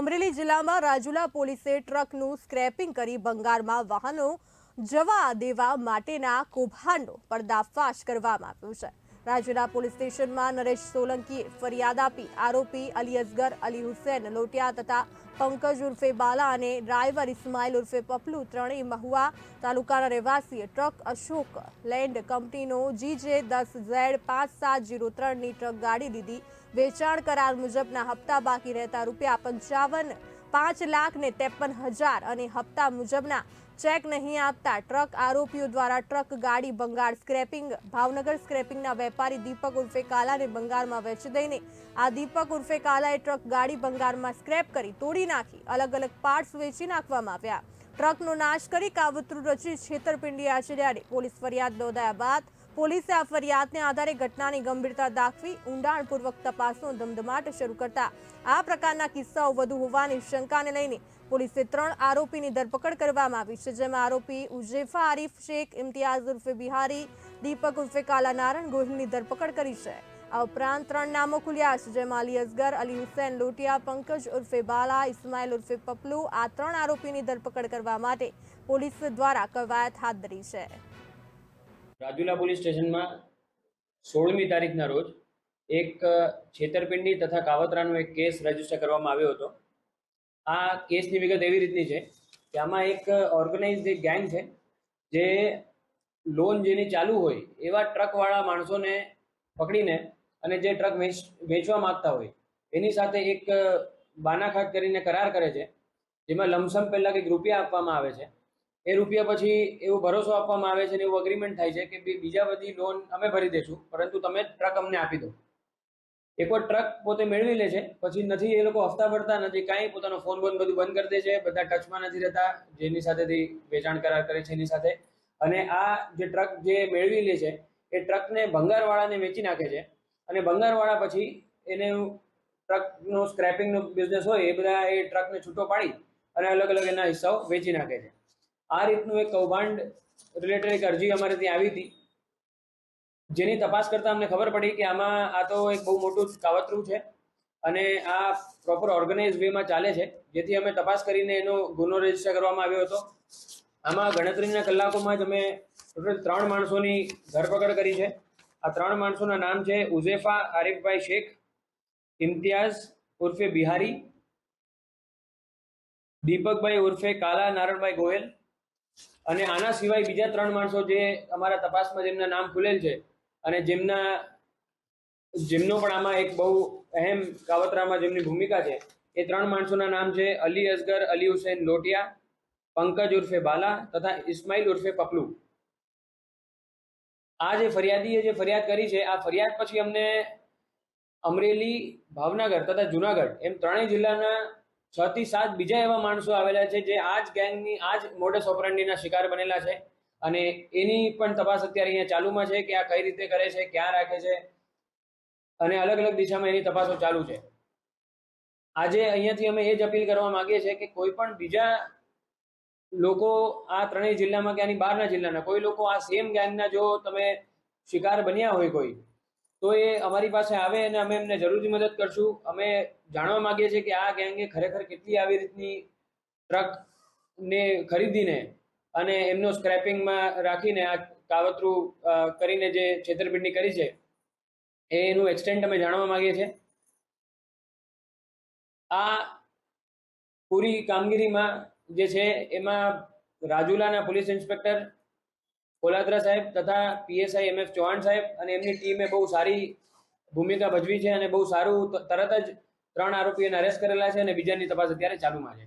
અમરેલી જિલ્લામાં રાજુલા પોલીસે ટ્રકનું સ્ક્રેપિંગ કરી બંગાળમાં વાહનો જવા દેવા માટેના કૌભાંડો પર્દાફાશ કરવામાં આવ્યું છે. રાજુલા પોલીસ સ્ટેશનમાં નરેશ સોલંકીએ ફરિયાદ આપી. આરોપી અલી અસગર, અલી હુસેન, લોટિયા તથા પંકજ ઉર્ફે બાલા અને ડ્રાઈવર ઇસ્માઇલ ઉર્ફે પપલુ ત્રણેય મહુવા તાલુકાના રહેવાસીએ ટ્રક અશોક લેન્ડ કંપનીનો જીજે દસ ઝેડ પાંચ સાત જીરો ત્રણની ટ્રક ગાડી દીધી. વેચાણ કરાર મુજબના હપ્તા બાકી રહેતા રૂપિયા પંચાવન પાંચ લાખ ને ત્રેપન હજાર અને હપ્તા મુજબના ચેક નહીં આપતા ટ્રક આરોપીઓ દ્વારા ટ્રક ગાડી બંગાળ સ્ક્રેપિંગ, ભાવનગર સ્ક્રેપિંગના વેપારી દીપક ઉર્ફે કાલાને બંગાળમાં વેચી દઈને આ દીપક ઉર્ફે કાલાએ ટ્રક ગાડી બંગાળમાં સ્ક્રેપ કરી તોડી નાખી, અલગ અલગ પાર્ટ્સ વેચી નાખવામાં આવ્યા. ટ્રકનો નાશ કરી કાવતરું રચી છેતરપિંડી આચર્યાને પોલીસ ફરિયાદ નોંધાયા બાદ પોલીસે આ ફરિયાદને આધારે ઘટનાની ગંભીરતા દાખવી, ઊંડાણપૂર્વક તપાસનો ધમધમાટ શરૂ કરતા. આ પ્રકારના કિસ્સાઓ વધુ હોવાની શંકાને લઈને પોલીસે ત્રણ આરોપીની ધરપકડ કરવામાં આવી છે, જેમાં આરોપી ઉજેફા આરીફ, શેખ ઇમ્તિયાઝ ઉર્ફે બિહારી, દીપક ઉર્ફે કાલા નારણ ગોહિલની ધરપકડ કરી છે. આ ઉપરાંત ત્રણ નામો ખુલ્યા છે, જેમાં અલી અસગર અલી હુસેન લોટિયા, પંકજ ઉર્ફે બાલા, ઇસ્માઇલ ઉર્ફે પપલુ આ ત્રણ આરોપીની ધરપકડ કરવા માટે પોલીસ દ્વારા કવાયત હાથ ધરી છે. રાજુલા પોલીસ સ્ટેશનમાં સોળમી તારીખના રોજ એક છેતરપિંડી તથા કાવતરાનો એક કેસ રજિસ્ટર કરવામાં આવ્યો હતો. આ કેસની વિગત એવી રીતની છે કે આમાં એક ઓર્ગેનાઇઝ એક ગેંગ છે જે લોન જેની ચાલુ હોય એવા ટ્રકવાળા માણસોને પકડીને અને જે ટ્રક વેચ, વેચવા માંગતા હોય એની સાથે એક બાનાખાત કરીને કરાર કરે છે, જેમાં લમસમ પહેલાં કંઈક રૂપિયા આપવામાં આવે છે. એ રૂપિયા પછી એવો ભરોસો આપવામાં આવે છે ને એવું અગ્રીમેન્ટ થાય છે કે બીજા બધી લોન અમે ભરી દઈશું, પરંતુ તમે ટ્રક અમને આપી દો. એકવાર ટ્રક પોતે મેળવી લે છે, પછી નથી, એ લોકો હફતા ભરતા નથી, કાંઈ પોતાનો ફોન બોન બધું બંધ કરી દે છે, બધા ટચમાં નથી રહેતા, જેની સાથેથી વેચાણ કરાર કરે છે એની સાથે. અને આ જે ટ્રક જે મેળવી લે છે, એ ટ્રકને ભંગારવાળાને વેચી નાખે છે. અને ભંગારવાળા પછી એને ટ્રકનો સ્ક્રેપિંગનો બિઝનેસ હોય, એ બધા એ ટ્રકને છૂટો પાડી અને અલગ અલગ એના હિસ્સાઓ વેચી નાખે છે. આ રીતનું એક કૌભાંડ રિલેટેડ એક અરજી અમારે ત્યાં આવી હતી. જેની તપાસ કરતાં અમને ખબર પડી કે આમાં આ તો એક બહુ મોટું કાવતરું છે અને આ પ્રોપર ઓર્ગેનાઇઝ વેમાં ચાલે છે. જેથી અમે તપાસ કરીને એનો ગુનો રજિસ્ટર કરવામાં આવ્યો હતો. આમાં ગણતરીના કલાકોમાં જ અમે ટોટલ ત્રણ માણસોની ધરપકડ કરી છે. આ ત્રણ માણસોના નામ છે ઉઝેફા, આરિફભાઈ શેખ, ઇમ્તિયાઝ ઉર્ફે બિહારી, દીપકભાઈ ઉર્ફે કાલા, નારણભાઈ ગોયલ અને આના સિવાય બીજા ત્રણ માણસો જે અમારા તપાસમાં જેમના નામ ખુલેલ છે અને જેમના જેમનો પણ આમાં એક બહુ અહેમ કાવતરામાં જેમની ભૂમિકા છે, એ ત્રણ માણસોના નામ છે અલી અસગર, અલી હુસેન લોટિયા, પંકજ ઉર્ફે બાલા તથા ઇસ્માઇલ ઉર્ફે પપલુ. આ જે ફરિયાદીએ જે ફરિયાદ કરી છે, આ ફરિયાદ પછી અમને અમરેલી, ભાવનગર તથા જુનાગઢ એમ ત્રણેય જિલ્લાના છ થી સાત બીજા એવા માણસો આવેલા છે જે આ જ ગેંગની, આ જ મોડસ ઓપરેન્ડીના શિકાર બનેલા છે. અને એની પણ તપાસ અત્યારે અહીંયા ચાલુમાં છે કે આ કઈ રીતે કરે છે, ક્યાં રાખે છે અને અલગ અલગ દિશામાં એની તપાસો ચાલુ છે. આજે અહીંયાથી અમે એ જ અપીલ કરવા માંગીએ છીએ કે કોઈ પણ બીજા લોકો આ ત્રણેય જિલ્લામાં કે આની બહારના જિલ્લાના, કોઈ લોકો આ સેમ ગેંગના જો તમે શિકાર બન્યા હોય કોઈ તો એ અમારી પાસે આવે અને અમે એમને જરૂરી મદદ કરશું. અમે જાણવા માંગીએ છીએ કે આ ગેંગે ખરેખર કેટલી આવી રીતની ટ્રકને ખરીદીને અને એમનો સ્ક્રેપિંગમાં રાખીને આ કાવતરું કરીને જે છેતરપિંડી કરી છે એનું એક્સટેન્ટ અમે જાણવા માંગીએ છીએ. આ પૂરી કામગીરીમાં જે છે, એમાં રાજુલાના પોલીસ ઇન્સ્પેક્ટર કોલાદ્રા સાહેબ તથા પીએસઆઈ એમ એફ ચૌહાણ સાહેબ અને એમની ટીમે બહુ સારી ભૂમિકા ભજવી છે અને બહુ સારું તરત જ ત્રણ આરોપીઓને અરેસ્ટ કરેલા છે અને બીજાની તપાસ અત્યારે ચાલુમાં છે.